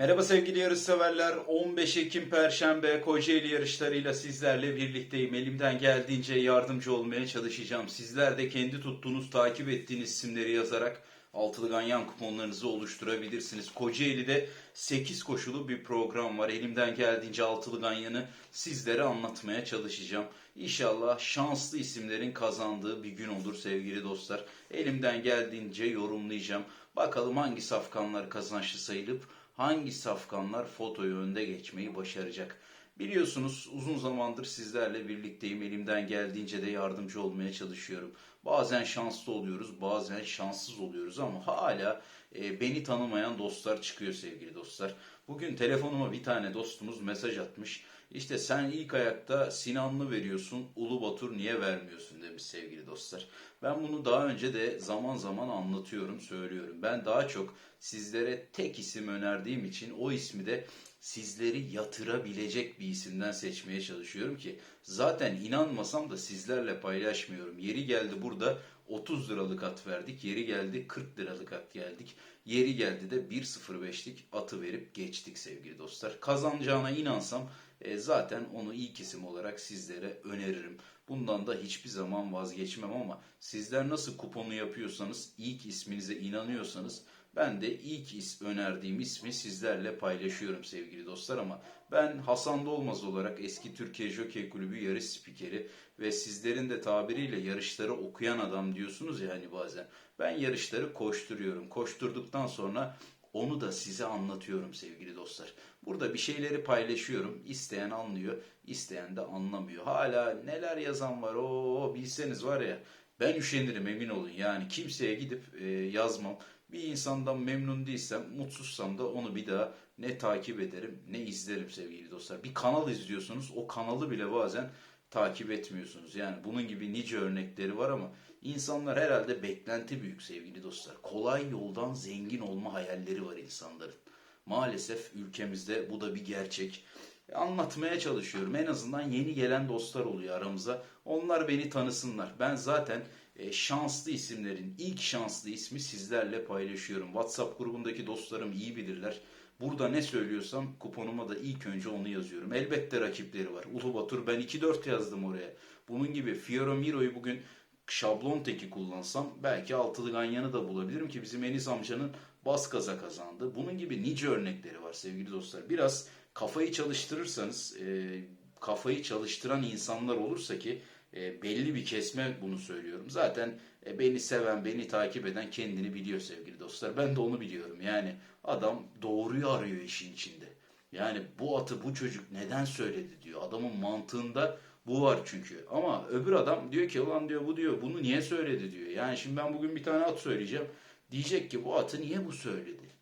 Merhaba sevgili yarış severler. 15 Ekim Perşembe Kocaeli yarışlarıyla sizlerle birlikteyim. Elimden geldiğince yardımcı olmaya çalışacağım. Sizler de kendi tuttuğunuz, takip ettiğiniz isimleri yazarak altılı ganyan kuponlarınızı oluşturabilirsiniz. Kocaeli'de 8 koşulu bir program var. Elimden geldiğince altılı ganyanı sizlere anlatmaya çalışacağım. İnşallah şanslı isimlerin kazandığı bir gün olur sevgili dostlar. Elimden geldiğince yorumlayacağım. Bakalım hangi safkanlar kazançlı sayılıp hangi safkanlar fotoyu önde geçmeyi başaracak. Biliyorsunuz uzun zamandır sizlerle birlikteyim. Elimden geldiğince de yardımcı olmaya çalışıyorum. Bazen şanslı oluyoruz, bazen şanssız oluyoruz ama hala e, beni tanımayan dostlar çıkıyor sevgili dostlar. Bugün telefonuma bir tane dostumuz mesaj atmış. İşte sen ilk ayakta Sinanlı veriyorsun, Ulu Batur niye vermiyorsun demiş sevgili dostlar. Ben bunu daha önce de zaman zaman anlatıyorum, söylüyorum. Ben daha çok sizlere tek isim önerdiğim için o ismi de sizleri yatırabilecek bir isimden seçmeye çalışıyorum ki zaten inanmasam da sizlerle paylaşmıyorum. Yeri geldi burada 30 liralık at verdik. Yeri geldi 40 liralık at geldik. Yeri geldi de 1.05'lik atı verip geçtik sevgili dostlar. Kazanacağına inansam e, zaten onu ilk isim olarak sizlere öneririm. Bundan da hiçbir zaman vazgeçmem ama sizler nasıl kuponu yapıyorsanız, ilk isminize inanıyorsanız ben de ilk is önerdiğim ismi sizlerle paylaşıyorum sevgili dostlar ama ben Hasan Dolmaz olarak eski Türkiye Jockey Kulübü yarış spikeri ve sizlerin de tabiriyle yarışları okuyan adam diyorsunuz ya hani bazen. Ben yarışları koşturuyorum. Koşturduktan sonra onu da size anlatıyorum sevgili dostlar. Burada bir şeyleri paylaşıyorum. İsteyen anlıyor, isteyen de anlamıyor. Hala neler yazan var. O bilseniz var ya ben üşenirim emin olun. Yani kimseye gidip e, yazmam. Bir insandan memnun değilsem, mutsuzsam da onu bir daha ne takip ederim ne izlerim sevgili dostlar. Bir kanal izliyorsunuz, o kanalı bile bazen takip etmiyorsunuz. Yani bunun gibi nice örnekleri var ama insanlar herhalde beklenti büyük sevgili dostlar. Kolay yoldan zengin olma hayalleri var insanların. Maalesef ülkemizde bu da bir gerçek. Anlatmaya çalışıyorum. En azından yeni gelen dostlar oluyor aramıza. Onlar beni tanısınlar. Ben zaten e, şanslı isimlerin ilk şanslı ismi sizlerle paylaşıyorum. WhatsApp grubundaki dostlarım iyi bilirler. Burada ne söylüyorsam kuponuma da ilk önce onu yazıyorum. Elbette rakipleri var. Ulu Batur ben 2-4 yazdım oraya. Bunun gibi Fiero Miro'yu bugün şablon teki kullansam belki altılı ganyanı da bulabilirim ki bizim Enis amcanın bas kaza kazandı. Bunun gibi nice örnekleri var sevgili dostlar. Biraz kafayı çalıştırırsanız, e, kafayı çalıştıran insanlar olursa ki e, belli bir kesme bunu söylüyorum. Zaten e, beni seven, beni takip eden kendini biliyor sevgili dostlar. Ben de onu biliyorum. Yani adam doğruyu arıyor işin içinde. Yani bu atı bu çocuk neden söyledi diyor. Adamın mantığında bu var çünkü. Ama öbür adam diyor ki ulan diyor bu diyor bunu niye söyledi diyor. Yani şimdi ben bugün bir tane at söyleyeceğim. Diyecek ki bu atı niye bu söyledi?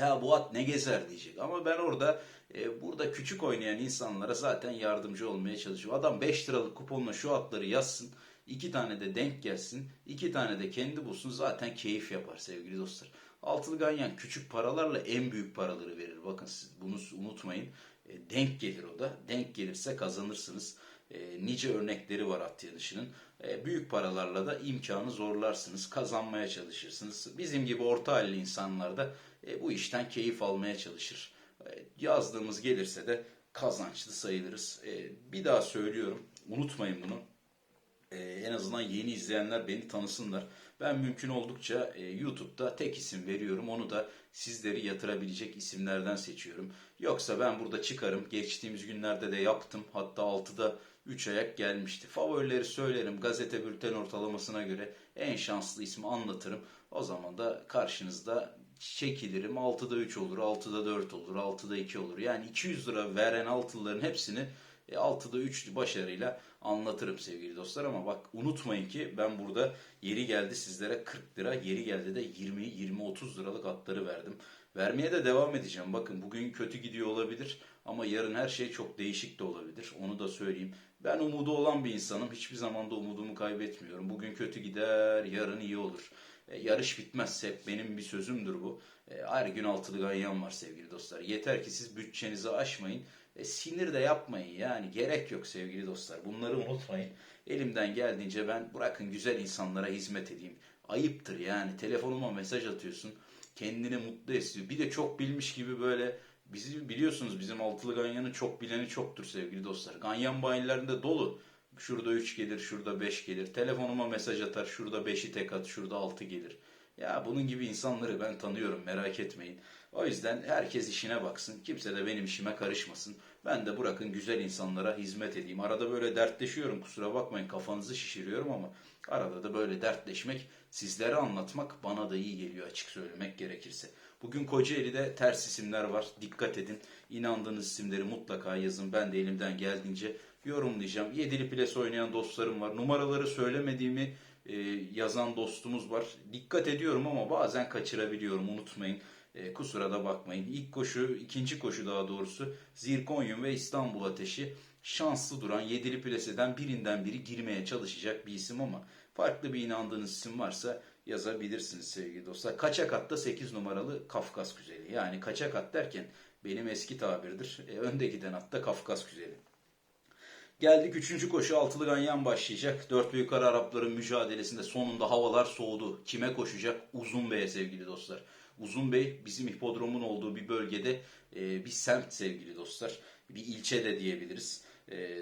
Ya bu at ne gezer diyecek. Ama ben orada e, burada küçük oynayan insanlara zaten yardımcı olmaya çalışıyorum. Adam 5 liralık kuponla şu atları yazsın. iki tane de denk gelsin. iki tane de kendi bulsun. Zaten keyif yapar sevgili dostlar. Altılı ganyan küçük paralarla en büyük paraları verir. Bakın siz bunu unutmayın. E, denk gelir o da. Denk gelirse kazanırsınız. E, nice örnekleri var at yarışının. E, büyük paralarla da imkanı zorlarsınız. Kazanmaya çalışırsınız. Bizim gibi orta halli insanlar da e, bu işten keyif almaya çalışır. E, yazdığımız gelirse de kazançlı sayılırız. E, bir daha söylüyorum. Unutmayın bunu. E, en azından yeni izleyenler beni tanısınlar. Ben mümkün oldukça e, YouTube'da tek isim veriyorum. Onu da sizleri yatırabilecek isimlerden seçiyorum. Yoksa ben burada çıkarım. Geçtiğimiz günlerde de yaptım. Hatta 6'da 3 ayak gelmişti. Favorileri söylerim. Gazete bülten ortalamasına göre en şanslı ismi anlatırım. O zaman da karşınızda çekilirim. 6'da 3 olur, 6'da 4 olur, 6'da 2 olur. Yani 200 lira veren altılıların hepsini 6'da 3 başarıyla anlatırım sevgili dostlar ama bak unutmayın ki ben burada yeri geldi sizlere 40 lira, yeri geldi de 20 20 30 liralık atları verdim. Vermeye de devam edeceğim. Bakın bugün kötü gidiyor olabilir ama yarın her şey çok değişik de olabilir. Onu da söyleyeyim. Ben umudu olan bir insanım. Hiçbir zaman da umudumu kaybetmiyorum. Bugün kötü gider, yarın iyi olur. E, yarış bitmez hep benim bir sözümdür bu. E, gün altılı ganyan var sevgili dostlar. Yeter ki siz bütçenizi aşmayın. E, sinir de yapmayın yani gerek yok sevgili dostlar. Bunları unutmayın. Elimden geldiğince ben bırakın güzel insanlara hizmet edeyim. Ayıptır yani telefonuma mesaj atıyorsun. kendini mutlu ediyor. Bir de çok bilmiş gibi böyle bizi biliyorsunuz bizim altılı ganyanın çok bileni çoktur sevgili dostlar. Ganyan bayilerinde dolu. Şurada 3 gelir, şurada 5 gelir. Telefonuma mesaj atar, şurada 5'i tek at, şurada 6 gelir. Ya bunun gibi insanları ben tanıyorum merak etmeyin. O yüzden herkes işine baksın. Kimse de benim işime karışmasın. Ben de bırakın güzel insanlara hizmet edeyim. Arada böyle dertleşiyorum kusura bakmayın kafanızı şişiriyorum ama arada da böyle dertleşmek, sizlere anlatmak bana da iyi geliyor açık söylemek gerekirse. Bugün Kocaeli'de ters isimler var. Dikkat edin. İnandığınız isimleri mutlaka yazın. Ben de elimden geldiğince yorumlayacağım. Yedili ples oynayan dostlarım var. Numaraları söylemediğimi e, yazan dostumuz var. Dikkat ediyorum ama bazen kaçırabiliyorum unutmayın. E, kusura da bakmayın. İlk koşu, ikinci koşu daha doğrusu Zirkonyum ve İstanbul Ateşi şanslı duran yedili pleseden birinden biri girmeye çalışacak bir isim ama farklı bir inandığınız isim varsa yazabilirsiniz sevgili dostlar. Kaçak atta 8 numaralı Kafkas Güzeli. Yani kaçak at derken benim eski tabirdir. E, önde giden atta Kafkas Güzeli. Geldik 3. koşu altılı ganyan başlayacak. Dört büyük yukarı Arapların mücadelesinde sonunda havalar soğudu. Kime koşacak? Uzun Bey'e sevgili dostlar. Uzun Bey bizim hipodromun olduğu bir bölgede e, bir semt sevgili dostlar. Bir ilçe de diyebiliriz.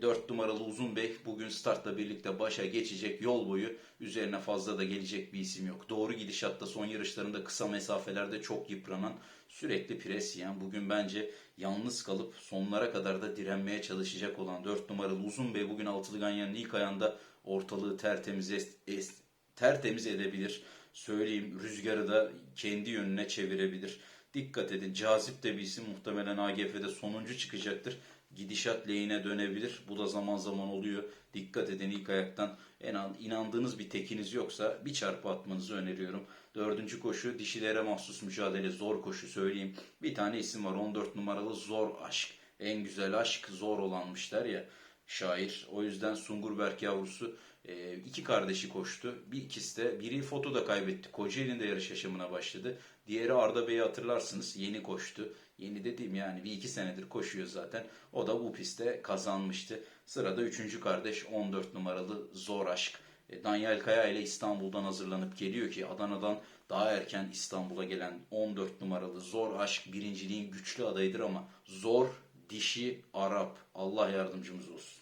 E, 4 numaralı Uzun Bey bugün startla birlikte başa geçecek yol boyu. Üzerine fazla da gelecek bir isim yok. Doğru gidişatta son yarışlarında kısa mesafelerde çok yıpranan sürekli pres yiyen bugün bence yalnız kalıp sonlara kadar da direnmeye çalışacak olan 4 numaralı Uzun Bey bugün altılı ganyanın ilk ayağında ortalığı tertemiz, es- es- tertemiz edebilir. Söyleyeyim rüzgarı da kendi yönüne çevirebilir. Dikkat edin cazip de bir isim muhtemelen AGF'de sonuncu çıkacaktır. Gidişat lehine dönebilir. Bu da zaman zaman oluyor. Dikkat edin ilk ayaktan en an inandığınız bir tekiniz yoksa bir çarpı atmanızı öneriyorum. Dördüncü koşu dişilere mahsus mücadele zor koşu söyleyeyim. Bir tane isim var 14 numaralı zor aşk. En güzel aşk zor olanmışlar ya şair. O yüzden Sungurberk yavrusu e, iki kardeşi koştu. Bir ikisi de biri fotoda kaybetti. Kocaeli'nde yarış yaşamına başladı. Diğeri Arda Bey'i hatırlarsınız. Yeni koştu. Yeni dediğim yani bir iki senedir koşuyor zaten. O da bu pistte kazanmıştı. Sırada üçüncü kardeş 14 numaralı Zor Aşk. E, Daniel Kaya ile İstanbul'dan hazırlanıp geliyor ki Adana'dan daha erken İstanbul'a gelen 14 numaralı Zor Aşk birinciliğin güçlü adayıdır ama Zor dişi Arap. Allah yardımcımız olsun.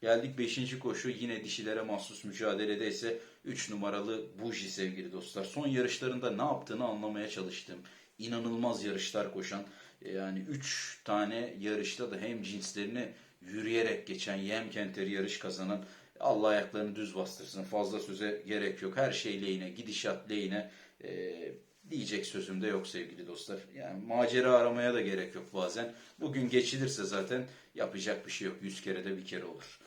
Geldik 5. koşu yine dişilere mahsus mücadelede ise 3 numaralı Buji sevgili dostlar. Son yarışlarında ne yaptığını anlamaya çalıştım. İnanılmaz yarışlar koşan yani 3 tane yarışta da hem cinslerini yürüyerek geçen Yem Kenteri yarış kazanan Allah ayaklarını düz bastırsın. Fazla söze gerek yok. Her şey lehine, gidişat lehine e, diyecek sözüm de yok sevgili dostlar. Yani macera aramaya da gerek yok bazen. Bugün geçilirse zaten yapacak bir şey yok. Yüz kere de bir kere olur.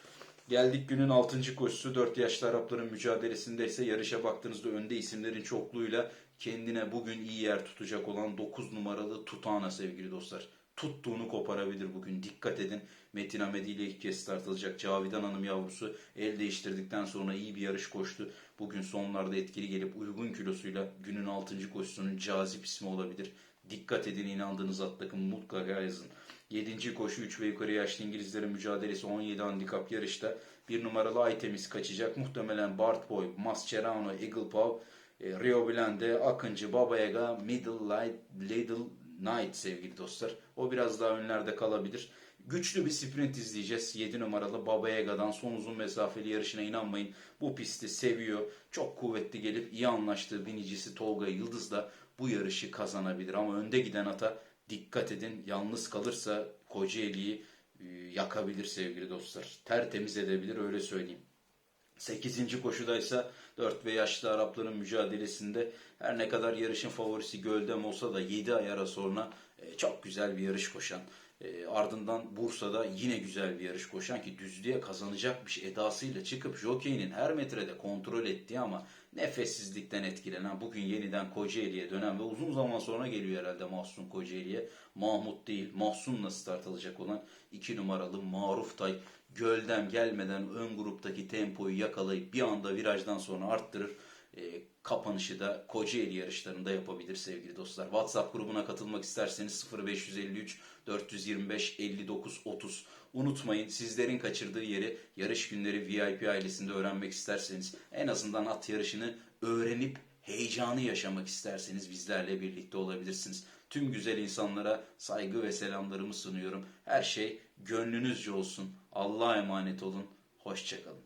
Geldik günün 6. koşusu 4 yaşlı Arapların mücadelesinde ise yarışa baktığınızda önde isimlerin çokluğuyla kendine bugün iyi yer tutacak olan 9 numaralı Tutana sevgili dostlar. Tuttuğunu koparabilir bugün. Dikkat edin. Metin Ahmedi ile ilk kez tartılacak Cavidan Hanım yavrusu el değiştirdikten sonra iyi bir yarış koştu. Bugün sonlarda etkili gelip uygun kilosuyla günün 6. koşusunun cazip ismi olabilir. Dikkat edin inandığınız at takım mutlaka yazın. 7. koşu 3 ve yukarı yaşlı İngilizlerin mücadelesi 17 handikap yarışta. Bir numaralı Aytemiz kaçacak. Muhtemelen Bart Boy, Mascherano, Eagle Paw, e, Rio Blende, Akıncı, Baba Yaga, Middle Light, Little Knight sevgili dostlar. O biraz daha önlerde kalabilir. Güçlü bir sprint izleyeceğiz. 7 numaralı Baba Yaga'dan son uzun mesafeli yarışına inanmayın. Bu pisti seviyor. Çok kuvvetli gelip iyi anlaştığı binicisi Tolga Yıldız da bu yarışı kazanabilir. Ama önde giden ata dikkat edin. Yalnız kalırsa Kocaeli'yi e, yakabilir sevgili dostlar. Tertemiz edebilir öyle söyleyeyim. 8. koşudaysa 4 ve yaşlı Arapların mücadelesinde her ne kadar yarışın favorisi Göldem olsa da 7 ay ara sonra e, çok güzel bir yarış koşan e, ardından Bursa'da yine güzel bir yarış koşan ki düzlüğe kazanacakmış edasıyla çıkıp jokeyinin her metrede kontrol ettiği ama nefessizlikten etkilenen bugün yeniden Kocaeli'ye dönen ve uzun zaman sonra geliyor herhalde Mahsun Kocaeli'ye. Mahmut değil Mahsun'la start alacak olan 2 numaralı Maruf Tay Göldem gelmeden ön gruptaki tempoyu yakalayıp bir anda virajdan sonra arttırır. E, kapanışı da Kocaeli yarışlarında yapabilir sevgili dostlar. WhatsApp grubuna katılmak isterseniz 0553 425 59 30. Unutmayın sizlerin kaçırdığı yeri yarış günleri VIP ailesinde öğrenmek isterseniz en azından at yarışını öğrenip heyecanı yaşamak isterseniz bizlerle birlikte olabilirsiniz. Tüm güzel insanlara saygı ve selamlarımı sunuyorum. Her şey gönlünüzce olsun. Allah'a emanet olun. Hoşçakalın.